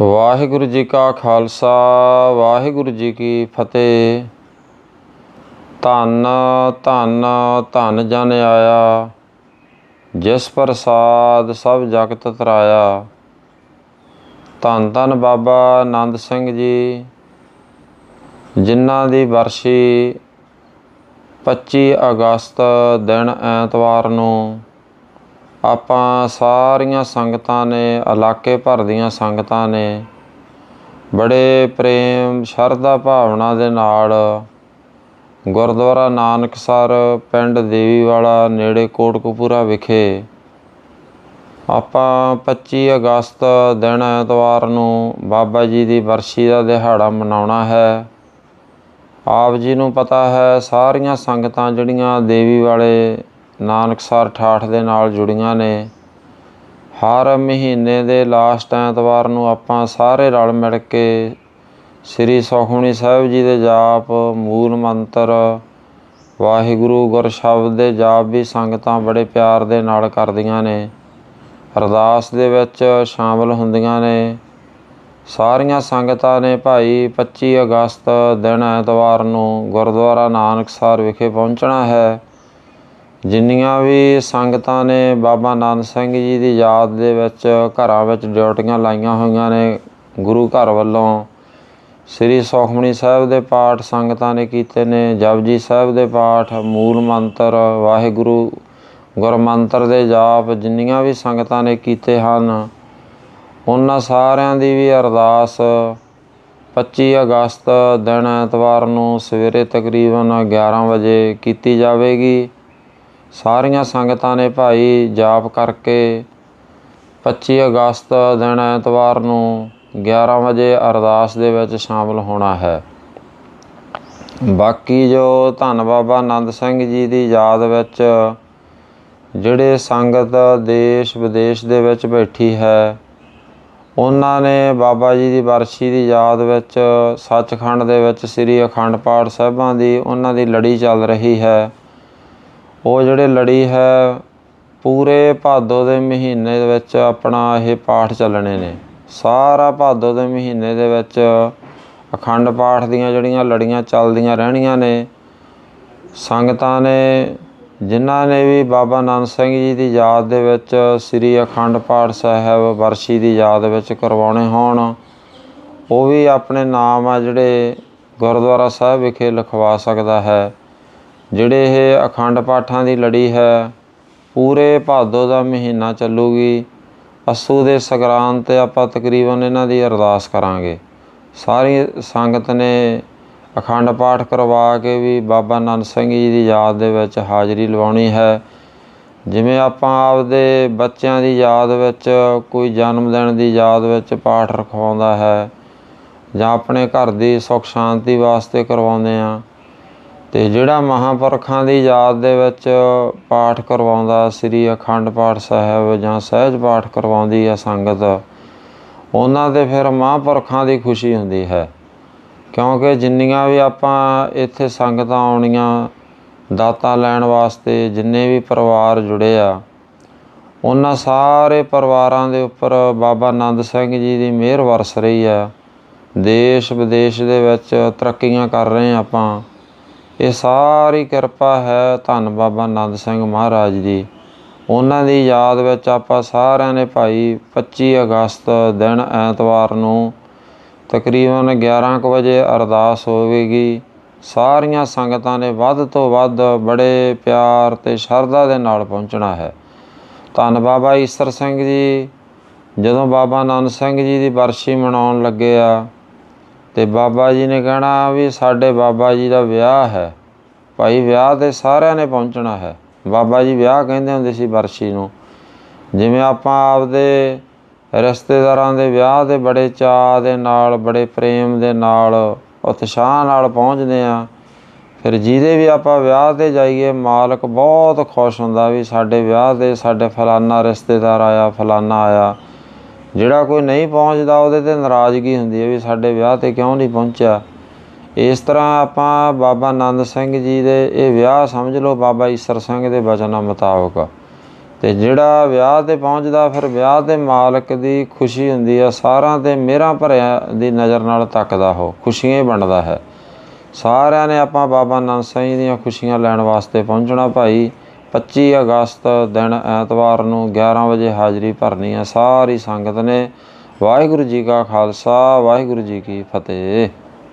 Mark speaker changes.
Speaker 1: ਵਾਹਿਗੁਰੂ ਜੀ ਕਾ ਖਾਲਸਾ, ਵਾਹਿਗੁਰੂ ਜੀ ਕੀ ਫਤਿਹ। ਧੰਨ ਧੰਨ ਧੰਨ ਜਨ ਆਇਆ, ਜਿਸ ਪ੍ਰਸਾਦ ਸਭ ਜਗਤ ਤਰਾਇਆ। ਧੰਨ ਧੰਨ ਬਾਬਾ ਆਨੰਦ ਸਿੰਘ ਜੀ, ਜਿਨ੍ਹਾਂ ਦੀ ਵਰਸ਼ੀ 25 ਅਗਸਤ ਦਿਨ ਐਤਵਾਰ ਨੂੰ ਆਪਾਂ ਸਾਰੀਆਂ ਸੰਗਤਾਂ ਨੇ, ਇਲਾਕੇ ਭਰ ਦੀਆਂ ਸੰਗਤਾਂ ਨੇ ਬੜੇ ਪ੍ਰੇਮ, ਸ਼ਰਧਾ ਭਾਵਨਾ ਦੇ ਨਾਲ ਗੁਰਦੁਆਰਾ ਨਾਨਕਸਰ ਪਿੰਡ ਦੇਵੀਵਾਲਾ, ਨੇੜੇ ਕੋਟਕਪੂਰਾ ਵਿਖੇ ਆਪਾਂ 25 ਅਗਸਤ ਦਿਨ ਐਤਵਾਰ ਨੂੰ ਬਾਬਾ ਜੀ ਦੀ ਵਰਸ਼ੀ ਦਾ ਦਿਹਾੜਾ ਮਨਾਉਣਾ ਹੈ। ਆਪ ਜੀ ਨੂੰ ਪਤਾ ਹੈ, ਸਾਰੀਆਂ ਸੰਗਤਾਂ ਜਿਹੜੀਆਂ ਦੇਵੀ ਵਾਲੇ ਨਾਨਕਸਰ ਠਾਠ ਦੇ ਨਾਲ ਜੁੜੀਆਂ ਨੇ। ਹਰ ਮਹੀਨੇ ਦੇ ਲਾਸਟ ਐਤਵਾਰ ਨੂੰ ਆਪਾਂ ਸਾਰੇ ਰਲ ਮਿਲ ਕੇ ਸ੍ਰੀ ਸੁਖਮਨੀ ਸਾਹਿਬ ਜੀ ਦੇ ਜਾਪ, ਮੂਲ ਮੰਤਰ, ਵਾਹਿਗੁਰੂ ਗੁਰ ਸ਼ਬਦ ਦੇ ਜਾਪ ਵੀ ਸੰਗਤਾਂ ਬੜੇ ਪਿਆਰ ਦੇ ਨਾਲ ਕਰਦੀਆਂ ਨੇ। ਅਰਦਾਸ ਦੇ ਵਿੱਚ ਸ਼ਾਮਲ ਹੁੰਦੀਆਂ ਨੇ। ਸਾਰੀਆਂ ਸੰਗਤਾਂ ਨੇ ਭਾਈ 25 ਅਗਸਤ ਦਿਨ ਐਤਵਾਰ ਨੂੰ ਗੁਰਦੁਆਰਾ ਨਾਨਕਸਰ ਵਿਖੇ ਪਹੁੰਚਣਾ ਹੈ। ਜਿੰਨੀਆਂ ਵੀ ਸੰਗਤਾਂ ਨੇ ਬਾਬਾ ਨਾਨਕ ਸਿੰਘ ਜੀ ਦੀ ਯਾਦ ਦੇ ਵਿੱਚ ਘਰਾਂ ਵਿੱਚ ਡਿਊਟੀਆਂ ਲਾਈਆਂ ਹੋਈਆਂ ਨੇ ਗੁਰੂ ਘਰ ਵੱਲੋਂ, ਸ੍ਰੀ ਸੁਖਮਨੀ ਸਾਹਿਬ ਦੇ ਪਾਠ ਸੰਗਤਾਂ ਨੇ ਕੀਤੇ ਨੇ, ਜਪਜੀ ਸਾਹਿਬ ਦੇ ਪਾਠ, ਮੂਲ ਮੰਤਰ, ਵਾਹਿਗੁਰੂ ਗੁਰਮੰਤਰ ਦੇ ਜਾਪ, ਜਿੰਨੀਆਂ ਵੀ ਸੰਗਤਾਂ ਨੇ ਕੀਤੇ ਹਨ, ਉਹਨਾਂ ਸਾਰਿਆਂ ਦੀ ਵੀ ਅਰਦਾਸ 25 ਅਗਸਤ ਦਿਨ ਐਤਵਾਰ ਨੂੰ ਸਵੇਰੇ ਤਕਰੀਬਨ 11 ਵਜੇ ਕੀਤੀ ਜਾਵੇਗੀ। ਸਾਰੀਆਂ ਸੰਗਤਾਂ ਨੇ ਭਾਈ ਜਾਪ ਕਰਕੇ 25 ਅਗਸਤ ਦਿਨ ਐਤਵਾਰ ਨੂੰ 11 ਵਜੇ ਅਰਦਾਸ ਦੇ ਵਿੱਚ ਸ਼ਾਮਲ ਹੋਣਾ ਹੈ। ਬਾਕੀ ਜੋ ਧੰਨ ਬਾਬਾ ਆਨੰਦ ਸਿੰਘ ਜੀ ਦੀ ਯਾਦ ਵਿੱਚ ਜਿਹੜੇ ਸੰਗਤ ਦੇਸ਼ ਵਿਦੇਸ਼ ਦੇ ਵਿੱਚ ਬੈਠੀ ਹੈ, ਉਹਨਾਂ ਨੇ ਬਾਬਾ ਜੀ ਦੀ ਵਰਸ਼ੀ ਦੀ ਯਾਦ ਵਿੱਚ ਸੱਚਖੰਡ ਦੇ ਵਿੱਚ ਸ੍ਰੀ ਅਖੰਡ ਪਾਠ ਸਾਹਿਬਾਂ ਦੀ ਉਹਨਾਂ ਦੀ ਲੜੀ ਚੱਲ ਰਹੀ ਹੈ। ਉਹ ਜਿਹੜੇ ਲੜੀ ਹੈ, ਪੂਰੇ ਭਾਦੋ ਦੇ ਮਹੀਨੇ ਦੇ ਵਿੱਚ ਆਪਣਾ ਇਹ ਪਾਠ ਚੱਲਣੇ ਨੇ। ਸਾਰਾ ਭਾਦੋ ਦੇ ਮਹੀਨੇ ਦੇ ਵਿੱਚ ਅਖੰਡ ਪਾਠ ਦੀਆਂ ਜਿਹੜੀਆਂ ਲੜੀਆਂ ਚੱਲਦੀਆਂ ਰਹਿਣੀਆਂ ਨੇ, ਸੰਗਤਾਂ ਨੇ, ਜਿਨ੍ਹਾਂ ਨੇ ਵੀ ਬਾਬਾ ਨਾਨਕ ਸਿੰਘ ਜੀ ਦੀ ਯਾਦ ਦੇ ਵਿੱਚ ਸ੍ਰੀ ਅਖੰਡ ਪਾਠ ਸਾਹਿਬ ਵਰਸ਼ੀ ਦੀ ਯਾਦ ਵਿੱਚ ਕਰਵਾਉਣੇ ਹੋਣ, ਉਹ ਵੀ ਆਪਣੇ ਨਾਮ ਆ ਜਿਹੜੇ ਗੁਰਦੁਆਰਾ ਸਾਹਿਬ ਵਿਖੇ ਲਿਖਵਾ ਸਕਦਾ ਹੈ। ਜਿਹੜੇ ਇਹ ਅਖੰਡ ਪਾਠਾਂ ਦੀ ਲੜੀ ਹੈ, ਪੂਰੇ ਭਾਦੋ ਦਾ ਮਹੀਨਾ ਚੱਲੂਗੀ। ਅਸੂ ਦੇ ਸੰਗਰਾਂਦ ਤੇ ਆਪਾਂ ਤਕਰੀਬਨ ਇਹਨਾਂ ਦੀ ਅਰਦਾਸ ਕਰਾਂਗੇ। ਸਾਰੀ ਸੰਗਤ ਨੇ ਅਖੰਡ ਪਾਠ ਕਰਵਾ ਕੇ ਵੀ ਬਾਬਾ ਆਨੰਦ ਸਿੰਘ ਜੀ ਦੀ ਯਾਦ ਦੇ ਵਿੱਚ ਹਾਜ਼ਰੀ ਲਵਾਉਣੀ ਹੈ। ਜਿਵੇਂ ਆਪਾਂ ਆਪਦੇ ਬੱਚਿਆਂ ਦੀ ਯਾਦ ਵਿੱਚ, ਕੋਈ ਜਨਮ ਦਿਨ ਦੀ ਯਾਦ ਵਿੱਚ ਪਾਠ ਰਖਵਾਉਂਦਾ ਹੈ ਜਾਂ ਆਪਣੇ ਘਰ ਦੀ ਸੁੱਖ ਸ਼ਾਂਤੀ ਵਾਸਤੇ ਕਰਵਾਉਂਦੇ ਆ ਤੇ ਜਿਹੜਾ ਮਹਾਂਪੁਰਖਾਂ ਦੀ ਯਾਦ ਦੇ ਵਿੱਚ ਪਾਠ ਕਰਵਾਉਂਦਾ ਸ੍ਰੀ ਅਖੰਡ ਪਾਠ ਸਾਹਿਬ ਜਾਂ ਸਹਿਜ ਪਾਠ ਕਰਵਾਉਂਦੀ ਆ ਸੰਗਤ, ਉਹਨਾਂ ਦੇ ਫਿਰ ਮਹਾਂਪੁਰਖਾਂ ਦੀ ਖੁਸ਼ੀ ਹੁੰਦੀ ਹੈ। ਕਿਉਂਕਿ ਜਿੰਨੀਆਂ ਵੀ ਆਪਾਂ ਇੱਥੇ ਸੰਗਤਾਂ ਆਉਣੀਆਂ, ਦਾਤਾ ਲੈਣ ਵਾਸਤੇ ਜਿੰਨੇ ਵੀ ਪਰਿਵਾਰ ਜੁੜੇ ਆ, ਉਹਨਾਂ ਸਾਰੇ ਪਰਿਵਾਰਾਂ ਦੇ ਉੱਪਰ ਬਾਬਾ ਆਨੰਦ ਸਿੰਘ ਜੀ ਦੀ ਮਿਹਰ ਵਰਸ ਰਹੀ ਆ ਦੇਸ਼ ਵਿਦੇਸ਼ ਦੇ ਵਿੱਚ ਤਰੱਕੀਆਂ ਕਰ ਰਹੇ ਆਪਾਂ। ਇਹ ਸਾਰੀ ਕਿਰਪਾ ਹੈ ਧੰਨ ਬਾਬਾ ਆਨੰਦ ਸਿੰਘ ਮਹਾਰਾਜ ਦੀ। ਉਹਨਾਂ ਦੀ ਯਾਦ ਵਿੱਚ ਆਪਾਂ ਸਾਰਿਆਂ ਨੇ ਭਾਈ 25 ਅਗਸਤ ਦਿਨ ਐਤਵਾਰ ਨੂੰ ਤਕਰੀਬਨ 11 ਕੁ ਵਜੇ ਅਰਦਾਸ ਹੋਵੇਗੀ। ਸਾਰੀਆਂ ਸੰਗਤਾਂ ਨੇ ਵੱਧ ਤੋਂ ਵੱਧ ਬੜੇ ਪਿਆਰ ਤੇ ਸ਼ਰਧਾ ਦੇ ਨਾਲ ਪਹੁੰਚਣਾ ਹੈ। ਧੰਨ ਬਾਬਾ ਈਸਰ ਸਿੰਘ ਜੀ, ਜਦੋਂ ਬਾਬਾ ਆਨੰਦ ਸਿੰਘ ਜੀ ਦੀ ਬਰਸ਼ੀ ਮਨਾਉਣ ਲੱਗੇ ਆ ਤੇ ਬਾਬਾ ਜੀ ਨੇ ਕਹਿਣਾ ਵੀ ਸਾਡੇ ਬਾਬਾ ਜੀ ਦਾ ਵਿਆਹ ਹੈ। ਭਾਈ ਵਿਆਹ ਤੇ ਸਾਰਿਆਂ ਨੇ ਪਹੁੰਚਣਾ ਹੈ। ਬਾਬਾ ਜੀ ਵਿਆਹ ਕਹਿੰਦੇ ਹੁੰਦੇ ਸੀ ਵਰਸ਼ੀ ਨੂੰ। ਜਿਵੇਂ ਆਪਾਂ ਆਪਦੇ ਰਿਸ਼ਤੇਦਾਰਾਂ ਦੇ ਵਿਆਹ ਦੇ ਬੜੇ ਚਾਅ ਦੇ ਨਾਲ, ਬੜੇ ਪ੍ਰੇਮ ਦੇ ਨਾਲ, ਉਤਸ਼ਾਹ ਨਾਲ ਪਹੁੰਚਦੇ ਆ ਫਿਰ ਜਿਹਦੇ ਵੀ ਆਪਾਂ ਵਿਆਹ ਤੇ ਜਾਈਏ, ਮਾਲਕ ਬਹੁਤ ਖੁਸ਼ ਹੁੰਦਾ ਵੀ ਸਾਡੇ ਵਿਆਹ ਤੇ ਸਾਡੇ ਫਲਾਨਾ ਰਿਸ਼ਤੇਦਾਰ ਆਇਆ, ਫਲਾਨਾ ਆਇਆ। ਜਿਹੜਾ ਕੋਈ ਨਹੀਂ ਪਹੁੰਚਦਾ, ਉਹਦੇ ਤੇ ਨਾਰਾਜ਼ਗੀ ਹੁੰਦੀ ਹੈ ਵੀ ਸਾਡੇ ਵਿਆਹ ਤੇ ਕਿਉਂ ਨਹੀਂ ਪਹੁੰਚਿਆ। ਇਸ ਤਰ੍ਹਾਂ ਆਪਾਂ ਬਾਬਾ ਆਨੰਦ ਸਿੰਘ ਜੀ ਦੇ ਇਹ ਵਿਆਹ ਸਮਝ ਲਓ, ਬਾਬਾ ਈਸਰ ਸਿੰਘ ਦੇ ਬਚਨਾਂ ਮੁਤਾਬਕ। ਤੇ ਜਿਹੜਾ ਵਿਆਹ ਤੇ ਪਹੁੰਚਦਾ, ਫਿਰ ਵਿਆਹ ਤੇ ਮਾਲਕ ਦੀ ਖੁਸ਼ੀ ਹੁੰਦੀ ਆ ਸਾਰਿਆਂ ਤੇ ਮੇਰਾ ਭਰਿਆ ਦੀ ਨਜ਼ਰ ਨਾਲ ਤੱਕਦਾ ਉਹ, ਖੁਸ਼ੀਆਂ ਹੀ ਵੰਡਦਾ ਹੈ। ਸਾਰਿਆਂ ਨੇ ਆਪਾਂ ਬਾਬਾ ਨੰਦ ਸਿੰਘ ਜੀ ਦੀਆਂ ਖੁਸ਼ੀਆਂ ਲੈਣ ਵਾਸਤੇ ਪਹੁੰਚਣਾ ਭਾਈ। 25 ਅਗਸਤ ਦਿਨ ਐਤਵਾਰ ਨੂੰ 11 ਵਜੇ ਹਾਜ਼ਰੀ ਭਰਨੀ ਹੈ। ਸਾਰੀ ਸੰਗਤ ਨੇ ਵਾਹਿਗੁਰੂ ਜੀ ਕਾ ਖਾਲਸਾ, ਵਾਹਿਗੁਰੂ ਜੀ ਕੀ ਫਤਿਹ।